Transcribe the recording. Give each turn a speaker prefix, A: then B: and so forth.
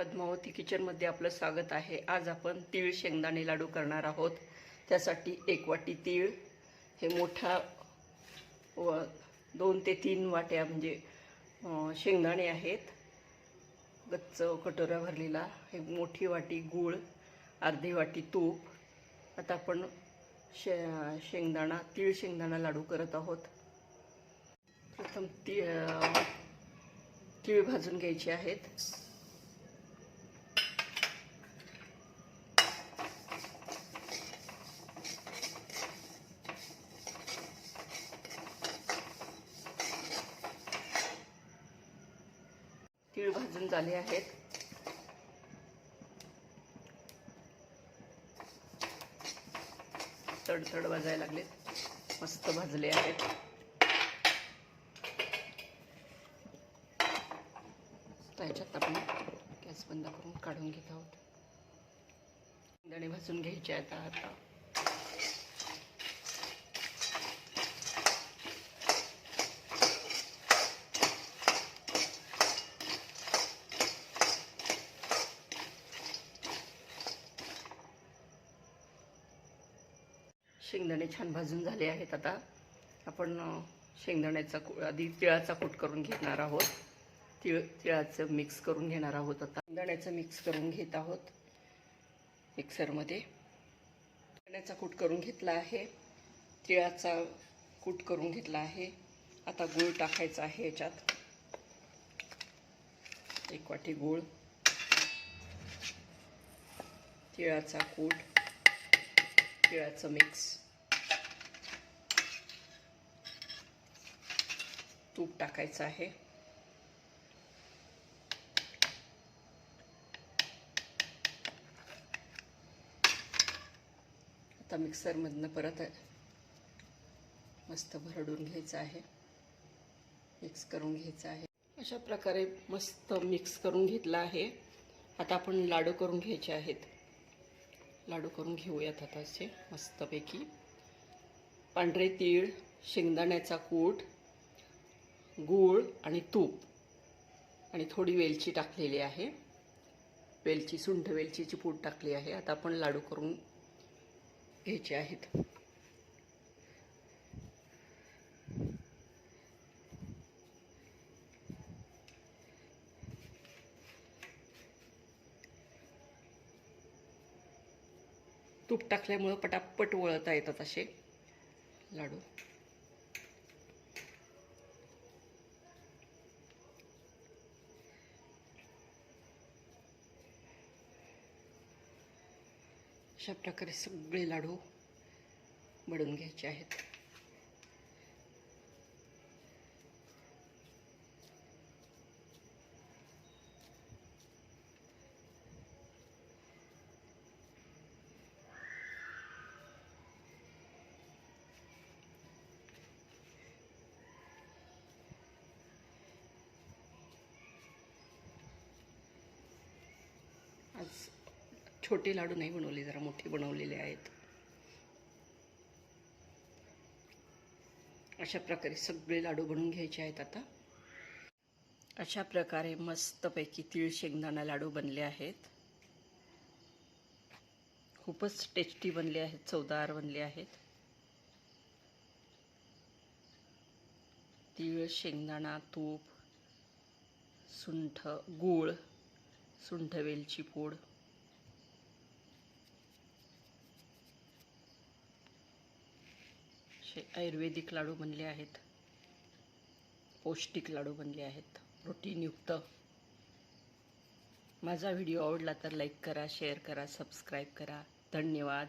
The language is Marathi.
A: पद्मावती किचनमध्ये आपलं स्वागत आहे. आज आपण तीळ शेंगदाणे लाडू करणार आहोत. त्यासाठी एक वाटी तीळ हे मोठा व दोन ते तीन वाट्या म्हणजे शेंगदाणे आहेत. गच्च कटोरा भरलेला हे मोठी वाटी गूळ अर्धी वाटी तूप. आता आपण शे शेंगदाणा तीळ शेंगदाणा लाडू करत आहोत. प्रथम ती तीळ भाजून घ्यायचे आहेत. तीळ भाजून झाले आहेत. तडतड भाजायला लागलेत. मस्त भाजले आहेत. त्याच्यात आपण गॅस बंद करून काढून घेत आहोत. दाणे भाजून घ्यायचे आहेत आता. शेंगदाणे छान भाजून झाले आहेत आता. आपण शेंगदाण्याचा कू आधी तिळाचा कूट करून घेणार आहोत. तिळ तिळाचं मिक्स करून घेणार आहोत आता. शेंगदाण्याचं मिक्स करून घेत आहोत मिक्सरमध्ये शेंगदाण्याचा कूट करून घेतला आहे. तिळाचा कूट करून घेतला आहे. आता गूळ टाकायचा आहे याच्यात. एक वाटी गूळ. तिळाचा कूट. तिळाचं मिक्स तूप टाकायचं आहे. आता मिक्सरमधनं परत मस्त भरडून घ्यायचं आहे. मिक्स करून घ्यायचं आहे. अशा प्रकारे मस्त मिक्स करून घेतला आहे. आता आपण लाडू करून घ्यायचे आहेत. लाडू करून घेऊयात आता असे मस्तपैकी. पांढरे तीळ शेंगदाण्याचा कूट गूळ आणि तूप. आणि थोडी वेलची टाकलेली आहे. वेलची सुंठ वेलचीची पूड टाकली आहे. आता आपण लाडू करून घ्यायचे आहेत. तूप टाकल्यामुळं पटापट वळता येतात असे लाडू. अशा प्रकारे सगळे लाडू बडून घ्यायचे आहेत आज छोटे लाडू नाही बनवले जरा मोठे बनवलेले आहेत. अशा प्रकारे सगळे लाडू बनवून घ्यायचे आहेत आता. अशा प्रकारे मस्तपैकी तीळ शेंगदाणा लाडू बनले आहेत. खूपच टेस्टी बनले आहेत चवदार बनले आहेत. तीळ शेंगदाणा तूप सुंठ गूळ सुंठ वेलची पूड असे आयुर्वेदिक लाडू बनले आहेत. पौष्टिक लाडू बनले आहेत. प्रोटीनयुक्त. माझा व्हिडिओ आवडला तर लाईक करा शेअर करा सबस्क्राईब करा. धन्यवाद.